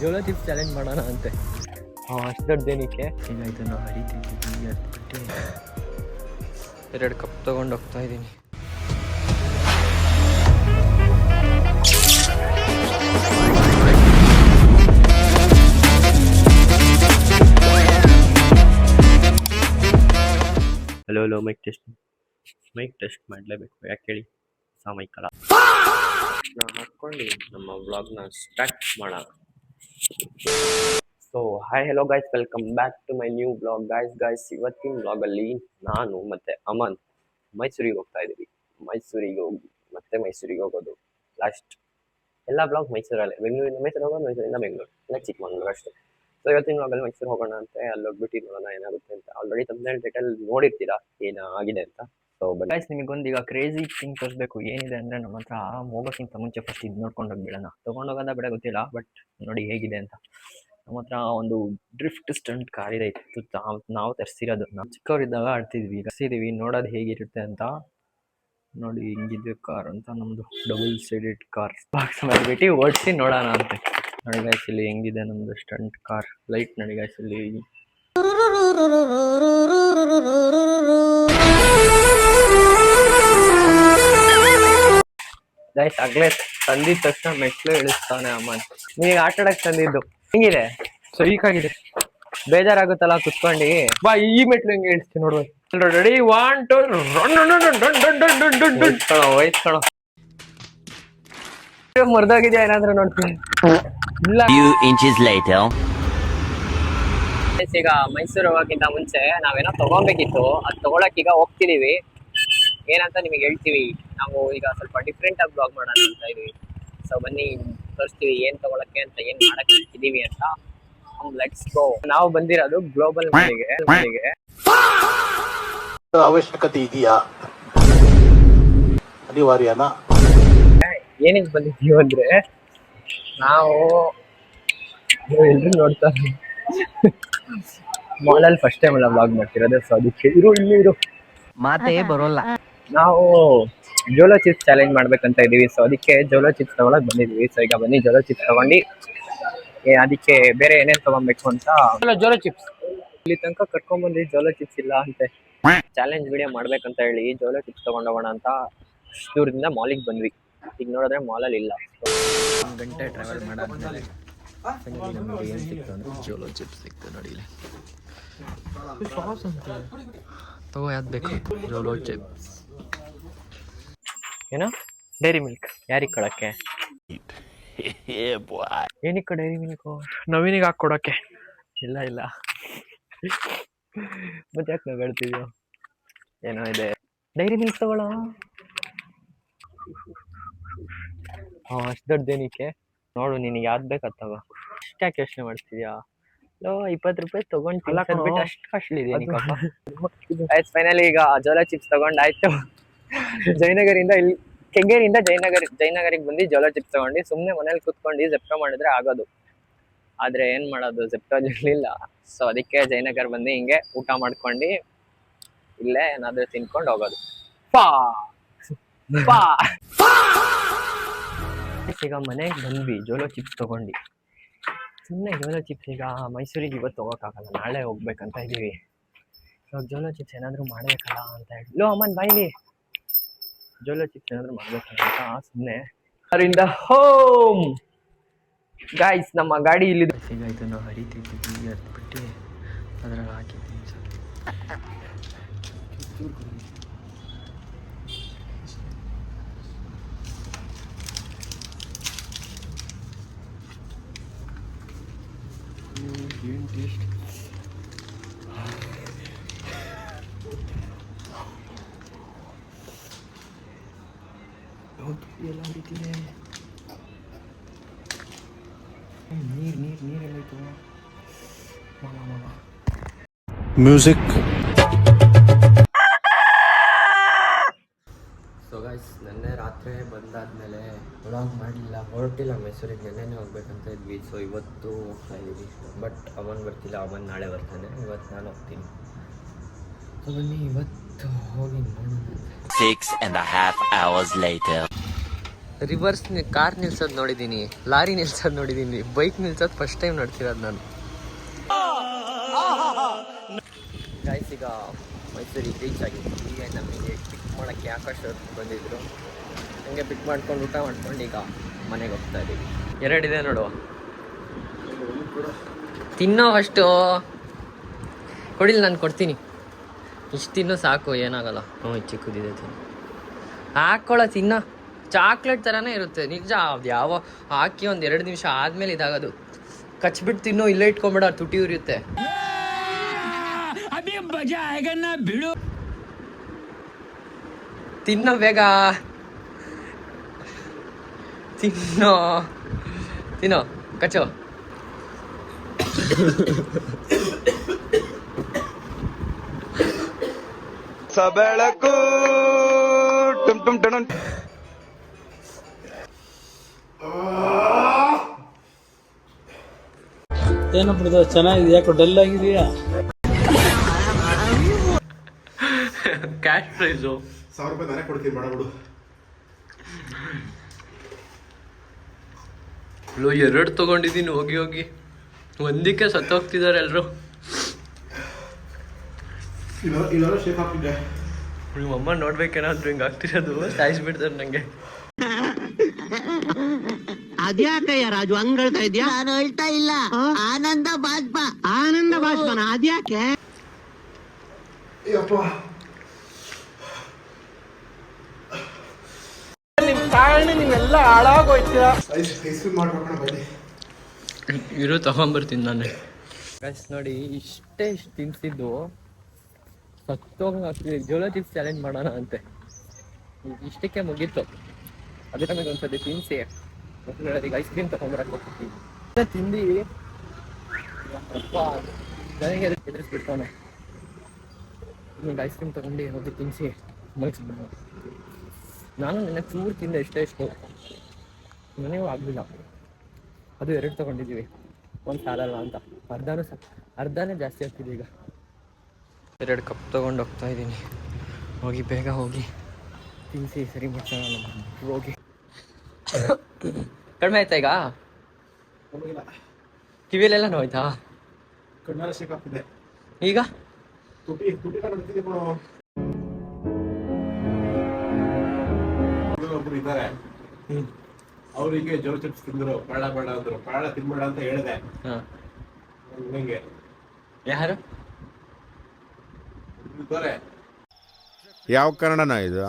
ಜೋಳ chips challenge ಮಾಡೋಣ ಅಂತೆ. ಅಷ್ಟು ದೊಡ್ಡದೇನಕ್ಕೆ ಏನಾಯ್ತು ನಾವು ಹರಿತೀವಿ ಎರಡು ಕಪ್ ತಗೊಂಡು ಹೋಗ್ತಾ ಇದ್ದೀನಿ. Hello hello mike test mike test ಮಾಡಲೇಬೇಕು ಯಾಕೆ ಹೇಳಿ? ಸಾಮಯಿಕಲ ನಾವು ಹಾಕೊಂಡು ನಮ್ಮ ವ್ಲಾಗ್ನ ಸ್ಟಾರ್ಟ್ ಮಾಡೋಣ. So hi hello guys welcome back to my new blog guys guys ಇವತ್ತಿನ ಬ್ಲಾಗಲ್ಲಿ ನಾನು ಮತ್ತೆ ಅಮನ್ ಮೈಸೂರಿಗೆ ಹೋಗ್ತಾ ಇದ್ದೀವಿ ಮೈಸೂರಿಗೆ ಹೋಗಿ, ಮತ್ತೆ ಮೈಸೂರಿಗೆ ಹೋಗೋದು. ಲಾಸ್ಟ್ ಎಲ್ಲ ಬ್ಲಾಗ್ ಮೈಸೂರಲ್ಲಿ. ಬೆಂಗಳೂರಿಂದ ಮೈಸೂರು ಹೋಗೋದು, ಮೈಸೂರಿಂದ ಬೆಂಗಳೂರು. ಇಲ್ಲ, ಚಿಕ್ಕಮಂಗ್ಳೂರು ಅಷ್ಟೇ. ಸೊ ಇವತ್ತಿನ ಬ್ಲಾಗಲ್ಲಿ ಮೈಸೂರು ಹೋಗೋಣ ಅಂತ ಅಲ್ಲಿ ಹೋಗ್ಬಿಟ್ಟು ನೋಡೋಣ ಏನಾಗುತ್ತೆ ಅಂತ. ಆಲ್ರೆಡಿ ತಮ್ಮ ಡೀಟೇಲ್ ನೋಡಿರ್ತೀರಾ, ಏನಾಗಿದೆ ಅಂತ. ಸೊ ಗೈಸ್ ನಿಮಗೊಂದು ಈಗ ಕ್ರೇಜಿ ಥಿಂಗ್ ತೋರಿಸ್ಬೇಕು ಏನಿದೆ ಅಂದ್ರೆ ನಮ್ಮ ಹತ್ರ ಹೋಗೋಕ್ಕಿಂತ ಮುಂಚೆ ಫಸ್ಟ್ ಇದು ನೋಡ್ಕೊಂಡು ಹೋಗ್ಬಿಡೋಣ ತೊಗೊಂಡೋಗೋದ ಬೇಡ ಗೊತ್ತಿಲ್ಲ ಬಟ್ ನೋಡಿ ಹೇಗಿದೆ ಅಂತ ನಮ್ಮ ಹತ್ರ ಒಂದು ಡ್ರಿಫ್ಟ್ ಸ್ಟಂಟ್ ಕಾರ್ ಇದೆ ನಾವು ತರಿಸಿರೋದು ನಾವು ಚಿಕ್ಕವರಿದ್ದಾಗ ಆಡ್ತಿದ್ವಿ ತರಿಸಿದೀವಿ ನೋಡೋದು ಹೇಗಿರುತ್ತೆ ಅಂತ ನೋಡಿ ಹಿಂಗಿದೆ ಕಾರ್ ಅಂತ ನಮ್ಮದು ಡಬಲ್ ಸೈಡೆಡ್ ಕಾರ್ ಬಾಕ್ಸ್ ಮಾಡಿಬಿಟ್ಟು ಓಡಿಸಿ ನೋಡೋಣ ಅಂತ ನೋಡಿ ಗಾಯ್ಸ್ ಇಲ್ಲಿ ಹೆಂಗಿದೆ ನಮ್ದು ಸ್ಟಂಟ್ ಕಾರ್ ಲೈಟ್ ನೋಡಿ ಗಾಯ್ಸ್ ಇಲ್ಲಿ ಗೈಸ್ ಆಗ್ಲೇ ತಂದಿದ ತಕ್ಷಣ ಮೆಟ್ಲು ಇಳಿಸ್ತಾನೆ ಅಮ್ಮನ್. ನೀಗ ಆಟ ಆಡಕ್ ತಂದಿದ್ದು. ಹೆಂಗಿದೆ? ಈಗಾಗಿದೆ ಬೇಜಾರಾಗುತ್ತಲ್ಲ ಕುತ್ಕೊಂಡು? ಬಾ ಈ ಮೆಟ್ಲು ಹೆಂಗೆ ಇಳಿಸ್ತೀನಿ ನೋಡ್ಬೋದು ರೆಡಿ ಒನ್ ಟು ಮರ್ದೋಗಿದ್ಯಾ ಏನಾದ್ರೂ ನೋಡ್ತೀನಿ. ಇಲ್ಲ. Later. Guys, ಈಗ ಮೈಸೂರು ಹೋಗೋಕ್ಕಿಂತ ಮುಂಚೆ ನಾವೇನೋ ತಗೊಬೇಕಿತ್ತು ಅದು ತಗೊಳಕ್ ಈಗ ಹೋಗ್ತಿದೀವಿ. ಏನಂತ ನಿಮಗೆ ಹೇಳ್ತೀವಿ. ನಾವು ಈಗ ಸ್ವಲ್ಪ ಡಿಫ್ರೆಂಟ್ ಆಗಿ ಬ್ಲಾಗ್ ಮಾಡೋಣ ಅಂತ ಇದೀವಿ. ಸೊ ಬನ್ನಿ ತೋರಿಸ್ತೀವಿ ಏನ್ ತಗೊಳಕ್ಕೆ ಅಂತ ಏನ್ ಮಾಡಕ್ ಇದೀವಿ ಅಂತ. ಲೆಟ್ಸ್ ಗೋ ನಾವು ಬಂದಿರೋದು ಗ್ಲೋಬಲ್ ಅವಶ್ಯಕತೆ ಇದೆಯಾ? ಅನಿವಾರ್ಯನಾ? ಏನಕ್ಕೆ ಬಂದಿದ್ದೀವಿ ಅಂದ್ರೆ ನಾವು ಎಲ್ರು ನೋಡ್ತಾರೆ ಮಾಲಲ್ಲಿ ಫಸ್ಟ್ ಟೈಮ್ ಎಲ್ಲ ಬ್ಲಾಗ್ ಮಾಡ್ತಿರೋದು ಸೊ ಅದಕ್ಕೆ ಇರು ಇಲ್ಲಿ ಇರು. ಮಾತೇ ಬರೋಲ್ಲ. ನಾವು ಜೋಲೋ ಚಿಪ್ಸ್ ಚಾಲೆಂಜ್ ಮಾಡ್ಬೇಕಂತ ಇದೀವಿ. ಸೊ ಅದಕ್ಕೆ ಜೋಲೋ ಚಿಪ್ಸ್ ತಗೊಳಕ್ ಬಂದಿದ್ವಿ. ಸೊ ಈಗ ಬನ್ನಿ ಜೋಲೋ ಚಿಪ್ಸ್ ತಗೊಂಡು. ಏ, ಅದಕ್ಕೆ ಬೇರೆ ಏನೇನ್ ತಗೊಬೇಕು ಅಂತ. ಜೋಲೋ ಚಿಪ್ಸ್ ಇಲ್ಲಿ ತನಕ ಕಟ್ಕೊಂಡ್ ಬಂದ್ವಿ ಜೋಲೋ ಚಿಪ್ಸ್ ಇಲ್ಲ ಅಂತೆ. ಚಾಲೆಂಜ್ ವಿಡಿಯೋ ಮಾಡ್ಬೇಕಂತ ಹೇಳಿ ಜೋಲೋ ಚಿಪ್ಸ್ ತಗೊಂಡೋಗೋಣ ಅಂತ ದೂರದಿಂದ ಮಾಲಿಗೆ ಬಂದ್ವಿ. ಈಗ ನೋಡಿದ್ರೆ ಮಾಲಲ್ಲಿ ಇಲ್ಲ. ಒಂದು ಗಂಟೆ ಟ್ರಾವೆಲ್ ಮಾಡಾದ್ಮೇಲೆ ನಮಗೆ ಏನು ಸಿಕ್ತು ಅಂದ್ರೆ ಜೋಲೋ ಚಿಪ್ಸ್ ಸಿಕ್ತು ನೋಡಿ ಇಲ್ಲಿ. ತಗೋ ಯಾವ್ದು ಬೇಕು? ಜೋಲೋ ಚಿಪ್ಸ್ ಏನೋ ಡೈರಿ ಮಿಲ್ಕ್ ಯಾರಿಗೆ ಕೊಡಕ್ಕೆ. ಏನಕ್ಕೆ ಡೈರಿ ಮಿಲ್ಕು ನವೀನಿಗೆ ಹಾಕಿ ಕೊಡೋಕ್ಕೆ? ಇಲ್ಲ ಇಲ್ಲ. ಮತ್ತೆ ಯಾಕೆ ನಗಾಡ್ತಿದ್ಯೋ ಏನೋ ಇದೆ. ಡೈರಿ ಮಿಲ್ಕ್ ತಗೊಳ್ಳೋ? ಹಾಂ, ಅಷ್ಟು ದೊಡ್ಡದೇನಕ್ಕೆ ನೋಡು, ನಿನಗೆ ಯಾವ್ದು ಬೇಕು ಅಷ್ಟು ಯಾಕೆ ಯೋಚನೆ ಮಾಡ್ತಿದ್ಯಾ? ಲೋ, ಇಪ್ಪತ್ತು ರೂಪಾಯಿ ತಗೊಂಡು ಅಷ್ಟು ಕಾಸ್ಟ್ಲಿ ಇದೆ ಫೈನಲಿ ಈಗ ಜೋಲಾ ಚಿಪ್ಸ್ ತಗೊಂಡಾಯ್ತು ಜಯನಗರಿಂದ ಇಲ್ಲಿ, ಕೆಂಗೇರಿಯಿಂದ ಜಯನಗರ, ಜಯನಗರಿಗೆ ಬಂದು ಜೋಲಾ ಚಿಪ್ಸ್ ತಗೊಂಡು ಸುಮ್ಮನೆ ಮನೇಲಿ ಕುತ್ಕೊಂಡು ಜೆಪ್ಟೋ ಮಾಡಿದ್ರೆ ಆಗೋದು. ಆದ್ರೆ ಏನ್ ಮಾಡೋದು ಜೆಪ್ಟೋ ಇರಲಿಲ್ಲ. ಸೊ ಅದಕ್ಕೆ ಜಯನಗರ್ ಬಂದು ಹಿಂಗೆ ಊಟ ಮಾಡ್ಕೊಂಡು ಇಲ್ಲೇ ಏನಾದರೂ ತಿನ್ಕೊಂಡು ಹೋಗೋದು. ಪಾ ಪಾ ಈಗ ಮನೆಗೆ ಬಂದ್ವಿ ಜೋಲೋ ಚಿಪ್ಸ್ ತಗೊಂಡು. ಸುಮ್ಮನೆ ಜೋಲೋ ಚಿಪ್ಸ್ ಈಗ ಮೈಸೂರಿಗೆ ಇವತ್ತು ಹೋಗೋಕ್ಕಾಗಲ್ಲ ನಾಳೆ ಹೋಗ್ಬೇಕಂತ ಇದೀವಿ. ಇವಾಗ ಜೋಲೋ ಚಿಪ್ಸ್ ಏನಾದರೂ ಮಾಡಬೇಕಲ್ಲ ಅಂತ ಹೇಳಿ ಲೋ ಅಮ್ಮನ್ ಬಾಯ್ಲಿ ಜೋಲೋ ಚಿಪ್ಸ್ ಏನಾದರೂ ಮಾಡ್ಬೇಕಂತ ಸುಮ್ಮನೆ ಅದರಿಂದ ಹೋಮ್ ಗಾಯ್ಸ್ ನಮ್ಮ ಗಾಡಿ ಇಲ್ಲಿದೆ. ಈಗ ಇದನ್ನು ಹರಿತಿದ್ದೀವಿ ಅದ್ಬಿಟ್ಟು ಅದ್ರಲ್ಲಿ ಹಾಕಿದ್ದೀನಿ ಸರ್ ಏನು ಟೇಸ್ಟ್ ಎಲ್ಲ ಹರಿತಿದೆ. ನೀರು ನೀರು ನೀರೆಲ್ಲ ಇತ್ತು ಮಾಮ ಮಾಮ. ಮ್ಯೂಸಿಕ್ ಸೊ ಗಾಯ್ಸ್ ನೆನ್ನೆ ರಾತ್ರಿ ಬಂದಾದ್ಮೇಲೆ ವ್ಲಾಗ್ ಮಾಡಲಿಲ್ಲ ಹೊರಟಿಲ್ಲ ಮೈಸೂರಿಗೆ. ನೆನ್ನೆನೇ ಹೋಗ್ಬೇಕಂತ ಇದ್ವಿ. ಸೊ ಇವತ್ತು ಹೋಗ್ತಾ ಇದ್ದೀವಿ ಬಟ್ ಅವನ್ ಬರ್ತಿಲ್ಲ ಅವನ್ ನಾಳೆ ಬರ್ತಾನೆ. ಇವತ್ತು ನಾನು ಹೋಗ್ತೀನಿ. ಸೊ ಬನ್ನಿ ಇವತ್ತು ಹೋಗಿ ನೋಡೋಣ Six and a half hours later. Reverse car ನಿಲ್ಸೋದು ನೋಡಿದ್ದೀನಿ ಲಾರಿ ನಿಲ್ಸೋದು ನೋಡಿದ್ದೀನಿ ಬೈಕ್ ನಿಲ್ಸೋದು ಫಸ್ಟ್ ಟೈಮ್ ನೋಡ್ತಿರೋದು ನಾನು. ಗಾಯ್ಸ್ ಈಗ ಮೈಸೂರಿಗೆ ರೀಚ್ ಆಗಿದೆ ಈಗ ನಮಗೆ ಪಿಕ್ ಮಾಡೋಕ್ಕೆ ಆಕಾಶ ಬಂದಿದ್ರು. ಹಂಗೆ ಪಿಕ್ ಮಾಡ್ಕೊಂಡು ಊಟ ಮಾಡ್ಕೊಂಡು ಈಗ ಮನೆಗೆ ಹೋಗ್ತಾ ಇದ್ದೀವಿ ಎರಡಿದೆ ನೋಡು. ತಿನ್ನೋ ಅಷ್ಟು ಕೊಡಿಲ್ಲ ನಾನು ಕೊಡ್ತೀನಿ. ಇಷ್ಟು ತಿನ್ನೋ ಸಾಕು, ಏನಾಗಲ್ಲ. ಹ್ಞೂ ಚಿಕ್ಕದಿದೆ ತಿನ್ನು. ಹಾಕ್ಕೊಳ್ಳೋ ತಿನ್ನ. ಚಾಕ್ಲೇಟ್ ಥರನೇ ಇರುತ್ತೆ. ನಿಜ, ಅದು ಯಾವ ಹಾಕಿ ಒಂದು ಎರಡು ನಿಮಿಷ ಆದಮೇಲೆ ಇದಾಗೋದು. ಕಚ್ಬಿಟ್ಟು ತಿನ್ನೋ, ಇಲ್ಲೇ ಇಟ್ಕೊಂಬಿಡ ತುಟಿ ಉರಿಯುತ್ತೆ. ತಿನ್ನೋ ಬೇಗ. ತಿನ್ನೋ. ತಿನ್ನೋ, ಕಚ್ಚೋ. ಸಬೆಳಕು, ಟುಮ್ ಟುಮ್ ಟುಮ್ ಏನೋ ಬ್ರದರ್ ಚೆನ್ನಾಗಿದೆ ಯಾಕೋ ಡಲ್ ಆಗಿದೆಯಾ? ಕ್ಯಾಶ್ ಪ್ರೈಸು ಸಾವಿರ ರೂಪಾಯಿ ನಾನೇ ಕೊಡ್ತೀನಿ ಬೇಡ ಬಿಡು ಲೋ ಎರಡು ತಗೊಂಡಿದ್ದೀನಿ ಹೋಗಿ ಹೋಗಿ. ಒಂದಕ್ಕೆ ಸತ್ತೋಗ್ತಿದ್ದಾರೆ ಎಲ್ಲರೂ ನಿಮ್ಮ ಅಮ್ಮ ನೋಡ್ಬೇಕೇನಾದ್ರು ಹಿಂಗೆ ಆಗ್ತಿರೋದು ಸಾಯಿಸ್ಬಿಡ್ತಾರೆ ನನಗೆ ಅದ್ಯಾಕಯ್ಯ ರಾಜು? ಅಂಗಳ್ತಾ ಹೇಳ್ತಾ ಇದ್ಯಾ? ನಾನು ಹೇಳ್ತಾ ಇಲ್ಲ. ಆನಂದ ಬಾಜ್ಪ ಆನಂದ ಬಾಷ್ಪನ? ಅದ್ಯಾಕೆ? ಅಯ್ಯಪ್ಪ ಐಸ್ ಐಸ್ ಕ್ರೀಮ್ ಮಾಡ್ಬೇಕಣ್ಣ ಬನ್ನಿ. ಇರು ತಗೊಂಬರ್ತೀನಿ ನಾನು. ಗೈಸ್ ನೋಡಿ ಇಷ್ಟೇ ಇಷ್ಟು ತಿನ್ಸಿದ್ದು. ಆಗ್ತಿದೆ ಜೋಲೋ ಚಿಪ್ಸ್ ಚಾಲೆಂಜ್ ಮಾಡೋಣ ಅಂತೆ. ಇಷ್ಟಕ್ಕೆ ಮುಗೀತು. ಅದಕ್ಕೆ ನಮಗೆ ಒಂದ್ಸತಿ ತಿನ್ನಿಸಿ ಈಗ ಐಸ್ ಕ್ರೀಮ್ ತಗೊಂಬರಕ್ಕೆ ಹೋಗ್ತೀವಿ ತಿಂದು ನನಗೆ ಎದುರಿಸ್ಬಿಡ್ತಾನೆ ನಿಮ್ಗೆ ಐಸ್ ಕ್ರೀಮ್ ತಗೊಂಡು ಹೋಗಿ ತಿನ್ನಿಸಿ ಮಲಗಿಸ್ಬಿಡೋಣ ನಾನು ನಿನ್ನೆ ಚೂರು ತಿಂದೆ ಎಷ್ಟೇ ಇಷ್ಟು ನನಗೂ ಆಗಲಿಲ್ಲ. ಅದು ಎರಡು ತಗೊಂಡಿದ್ದೀವಿ. ಒಂದು ಸಾಲಲ್ಲ ಅಂತ. ಅರ್ಧನೂ ಸ ಅರ್ಧನೇ ಜಾಸ್ತಿ ಆಗ್ತಿದೆ ಈಗ. ಎರಡು ಕಪ್ ತೊಗೊಂಡು ಹೋಗ್ತಾ ಇದ್ದೀನಿ. ಹೋಗಿ ಬೇಗ ಹೋಗಿ. ತಿನ್ನಿಸಿ ಸರಿ ಮಾಡ್ಸೋಣ ಹೋಗಿ. ಕಡಿಮೆ ಆಯ್ತಾ ಈಗ ಕಿವಿಯಲ್ಲೆಲ್ಲ ನೋಯ್ತಾ? ಈಗ? ಒಬ್ರು ಇದ್ದಾರೆ. ಅವರಿಗೆ ಜೋರ್ ಚಿಪ್ಸ್ ತಿಂದ್ರು. ಬೇಡ ಬೇಡ ಅಂದ್ರು. ಬೇಡ ತಿನ್ಬೇಡ ಅಂತ ಹೇಳಿದೆ. ಹಾ. ನಂಗೆ. ಯಾರು? ಇದ್ದಾರೆ. ಯಾವ ಕಾರಣನ ಇದು?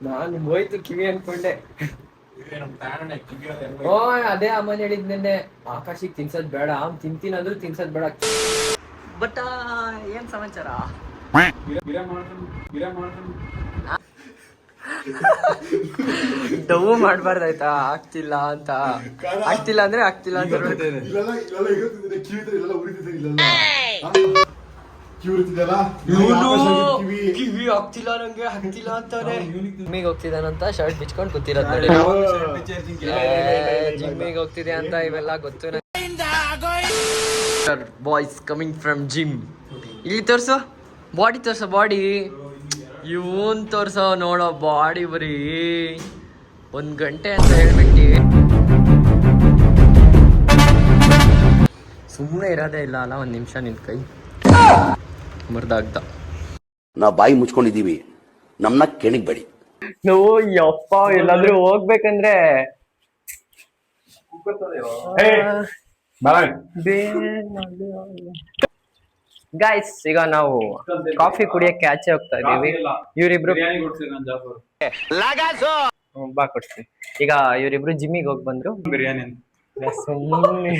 ನಾನು ಹೋಯ್ತು ಕಿವಿ ಅನ್ಕೊಂಡೆ ಓ ಅದೇ ಹೇಳಿದ್ ನಿನ್ನೆ. ಆಕಾಶಿಗ್ ತಿನ್ಸದ್ ಬೇಡ ಅವ್ನ್ ತಿಂತೀನಿ ಅಂದ್ರು ತಿನ್ಸದ್ ಬೇಡ. ಬಟ್ ಏನ್ ಸಮಾಚಾರ? ಡವ್ ಮಾಡ್ಬಾರ್ದಾಯ್ತಾ? ಆಗ್ತಿಲ್ಲ ಅಂತ. ಆಗ್ತಿಲ್ಲ ಅಂದ್ರೆ ಆಗ್ತಿಲ್ಲ ಅಂತ ಇರುತ್ತಿದೆ ಕಿವಿ ಆಗ್ತಿಲ್ಲ ನಂಗೆ ಆಗ್ತಿಲ್ಲ ಅಂತಾನೆ. ಜಿಮ್ಮಿಗೆ ಹೋಗ್ತಿದ್ದಾನಂತ ಶರ್ಟ್ ಬಿಚ್ಕೊಂಡು ಕೂತಿರೋದ್ ನೋಡಿ. ಜಿಮ್ಮಿಗೆ ಹೋಗ್ತಿದೆ ಅಂತ ಇವೆಲ್ಲ ಗೊತ್ತು ಬಾಯ್ಸ್ ಕಮಿಂಗ್ ಫ್ರಮ್ ಜಿಮ್ ಇಲ್ಲಿ ತೋರ್ಸು. ಬಾಡಿ ತೋರ್ಸೋ ಬಾಡಿ ಇವನ್ ತೋರ್ಸೋ ನೋಡೋ ಬಾಡಿ ಬರೀ. ಒಂದ್ ಗಂಟೆ ಅಂತ ಹೇಳ್ಬಿಟ್ಟು. ಸುಮ್ಮನೆ ಇರೋದೇ ಇಲ್ಲ ಅಲ್ಲ ಒಂದ್ ನಿಮಿಷ ನಿನ್ ಕೈ ಮರ್ದಾಗ್ದ. ನಾವು ಬಾಯಿ ಮುಚ್ಕೊಂಡಿದ್ದೀವಿ. ನಮ್ಮನ್ನ ಕೆಣಿಗ್ಬೇಡಿ. ನಾವು ಯಪ್ಪ ಎಲ್ಲಾದ್ರೂ ಹೋಗ್ಬೇಕಂದ್ರೆ. ಗಾಯ್ಸ್ ಈಗ ನಾವು ಕಾಫಿ ಕುಡಿಯಕ್ಕೆ ಆಚೆ ಹೋಗ್ತಾ ಇದೀವಿ ಇವ್ರಿಬ್ರು ಬಾ ಕೊಡ್ತೀವಿ ಈಗ ಇವರಿಬ್ರು ಜಿಮ್ಮಿಗೆ ಹೋಗಿ ಬಂದ್ರು. ಸುಮ್ಮನೆ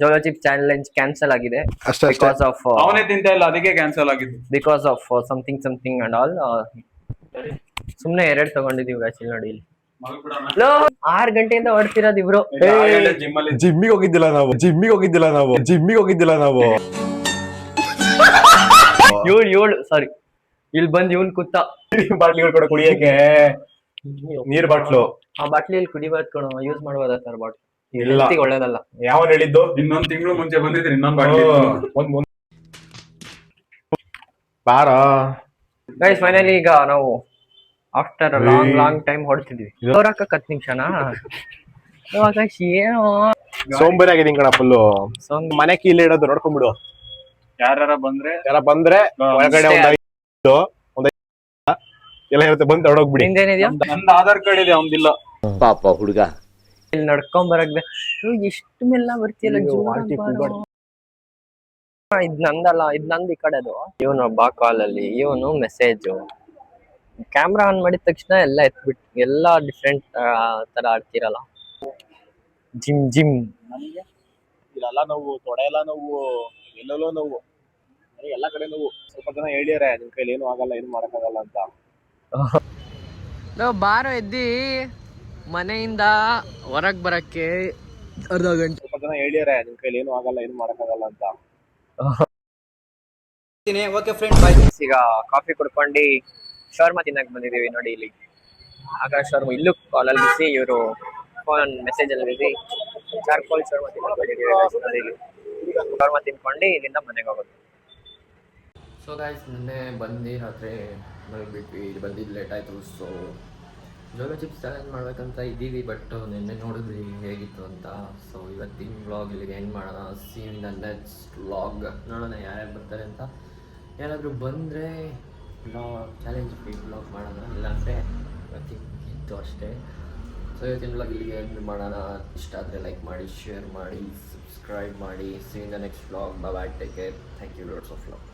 ಜೋಲೋ ಚಿಪ್ ಚಾಲೆಂಜ್ ಕ್ಯಾನ್ಸಲ್ ಆಗಿದೆ. ಅಷ್ಟೇ ಬಿಕಾಸ್ ಆಫ್ ಅವನೇ ತಿಂತ ಇಲ್ಲ ಅದಕ್ಕೆ ಕ್ಯಾನ್ಸಲ್ ಆಗಿದೆ because of something something and all ಸುಮ್ನೆ ಎರಡ್ ತಗೊಂಡಿದೀವಿ ಇಲ್ಲಿ ನೋಡಿ ಇಲ್ಲಿ. ಆರ್ ಗಂಟೆಯಿಂದ ಹೊಡ್ತಿರೋದು ಇಬ್ರು ಜಿಮ್ಮಿಗೆ ಹೋಗಿದ್ದಿಲ್ಲ ನಾವು ಜಿಮ್ಮಿಗೆ ಹೋಗಿದ್ದಿಲ್ಲ ನಾವು ಜಿಮ್ಮಿಗೆ ಹೋಗಿದ್ದಿಲ್ಲ ನಾವು. ಏಳು ಏಳು ಸಾರಿ ಇಲ್ಲಿ ಬಂದ್ ಇವನ್ ಕೂತ. ಬಾಟ್ಲಿಗಳು ಕೂಡ ಕುಡಿಯಕ್ಕೆ. ನೀರ್ ಬಾಟ್ಲು. ಆ ಬಾಟ್ಲಿ ಕುಡಿಬಾರ್ದು ಕಣೋ ಯೂಸ್ ಮಾಡ್ಬೋದ ಸರ್ ಬಾಟ್ಲಿ? ಇಲ್ಲ. ಒಳ್ಳೇದಲ್ಲ. ಯಾವನ್ ಹೇಳಿದ್ದು? ಇನ್ನೊಂದ್ ತಿಂಗಳು ಮುಂಚೆ ಬಂದಿದ್ರೆ ಇನ್ನೊಂದ್ ಬಾಟ್ಲಿ ಒಂದ್ ಒಂದ್ ಬಾರ? ಗೈಸ್ ಫೈನಲಿ ಈಗ ನಾವು ಆಫ್ಟರ್ ಲಾಂಗ್ ಲಾಂಗ್ ಟೈಮ್ ಹೊಡ್ತಿದ್ವಿ. ಹೊರಕ್ಕ ಹತ್ತು ನಿಮಿಷನಾ? ಇವಾಗ ಏನೋ ಸೋಂಬೇರಿ ಆಗಿದ್ದೀನಿ ಕಣ ಫುಲ್ಲು ಸೊಂಗ್ ಮನೆ ಕೀಲಿ ಇಡೋದು ನೋಡ್ಕೊಂಡ್ಬಿಡು. ಯಾರ ಬಂದ್ರೆ ಯಾರ ಬಂದ್ರೆ ಒಳಗಡೆ ಒಂದ್ ಒಂದ್ ಐದು ಎಲ್ಲ ಇರುತ್ತೆ ಬಂದು ನಂದು ಆಧಾರ್ ಕಾರ್ಡ್ ಇದೆ ಅವ್ನಿಲ್ಲ ಪಾಪ ಹುಡುಗ. ಇಲ್ಲಿ ನಡ್ಕೊಂಡ್ ಬರಕ್ ಎಷ್ಟು ಮೆಲ್ಲ ಬರ್ತಿಯಲ್ಲ ಇದ್ ನಂದಲ್ಲ ಇದ್ ನಂದ್ ಈ ಕಡೆದು. ಇವನು ಬಾ ಕಾಲ್ ಅಲ್ಲಿ ಇವನು ಮೆಸೇಜ್ ಕ್ಯಾಮ್ರಾ ಆನ್ ಮಾಡಿದ ತಕ್ಷಣ ಎಲ್ಲ ಎತ್ಬಿಟ್ ಎಲ್ಲ ಡಿಫ್ರೆಂಟ್ ತರ ಆಡ್ತಿರಲ್ಲ. Gym gym. ಇಲ್ಲೆಲ್ಲ ನೋವು ತೊಡೆ ಎಲ್ಲ ನೋವು ಎಲ್ಲೆಲ್ಲೋ ನೋವು. ಎಲ್ಲ ಕಡೆ ನೋವು. ಸ್ವಲ್ಪ ಜನ ಹೇಳಿದಾರೆ ನಿಮ್ ಕೈಲಿ ಏನು ಆಗಲ್ಲ ಏನು ಮಾಡಕ್ಕಾಗಲ್ಲ ಅಂತ. ಬಾರೋ ಎದ್ದಿ. ಮನೆಯಿಂದ ಹೊರಗ್ ಬರಕ್ಕೆ ಅರ್ಧ ಗಂಟೆ. ಸ್ವಲ್ಪ ಜನ ಹೇಳಿದಾರೆ ನಿನ್ ಕೈಲಿ ಏನು ಆಗಲ್ಲ ಏನು ಮಾಡಕ್ಕಾಗಲ್ಲ ಅಂತ. ಈಗ ಕಾಫಿ ಕುಡ್ಕೊಂಡು ಶರ್ಮ ತಿನ್ನಕ್ ಬಂದಿದೀವಿ ನೋಡಿ ಇಲ್ಲಿ. ಆಗ ಶರ್ಮ ಇಲ್ಲೂ ಕಾಲಲ್ಲಿ ಬಿಸಿ ಇವರು ಫೋನ್ ಮೆಸೇಜ್ ಅಲ್ಲಿ ಬಿಸಿ ಚಾರ್ಕೋಲ್ ಶರ್ಮ ತಿನ್ನಕ್ ಬಂದಿದೀವಿ ನೋಡಿ ಇಲ್ಲಿ. ಶರ್ಮ ತಿನ್ಕೊಂಡು ಇಲ್ಲಿಂದ ಮನೆಗೆ ಹೋಗೋದು. ಸೊ ಗಾಯ್ಸ್ ನಿನ್ನೆ ಬಂದು ರಾತ್ರಿ ಮಲಗಿಬಿಟ್ವಿ ಬಂದಿದ್ದು ಲೇಟ್ ಆಯಿತು. ಸೊ ಜೋಗ ಚಿಪ್ಸ್ ಚಾಲೆಂಜ್ ಮಾಡ್ಬೇಕಂತ ಇದ್ದೀವಿ ಬಟ್ ನಿನ್ನೆ ನೋಡಿದ್ವಿ ಹೇಗಿತ್ತು ಅಂತ. ಸೊ ಇವತ್ತಿನ ವ್ಲಾಗ್ ಇಲ್ಲಿಗೆ ಹೆಂಗೆ ಮಾಡೋಣ. ಸೀನ್ ದ ನೆಕ್ಸ್ಟ್ ವ್ಲಾಗ್ ನೋಡೋಣ ಯಾರ್ಯಾರು ಬರ್ತಾರೆ ಅಂತ. ಯಾರಾದರೂ ಬಂದರೆ ವ್ಲಾ ಚಾಲೆಂಜ್ ಫ್ರೀ ವ್ಲಾಗ್ ಮಾಡೋಣ. ಇಲ್ಲಾಂದರೆ ಇವತ್ತಿನ ಇತ್ತು ಅಷ್ಟೇ. ಸೊ ಇವತ್ತಿನ ವ್ಲಾಗ್ ಇಲ್ಲಿಗೆ ಹೆಂಗೆ ಮಾಡೋಣ. ಇಷ್ಟ ಆದರೆ ಲೈಕ್ ಮಾಡಿ ಶೇರ್ ಮಾಡಿ ಸಬ್ಸ್ಕ್ರೈಬ್ ಮಾಡಿ. Seen the next vlog bye take care thank you lots of vlog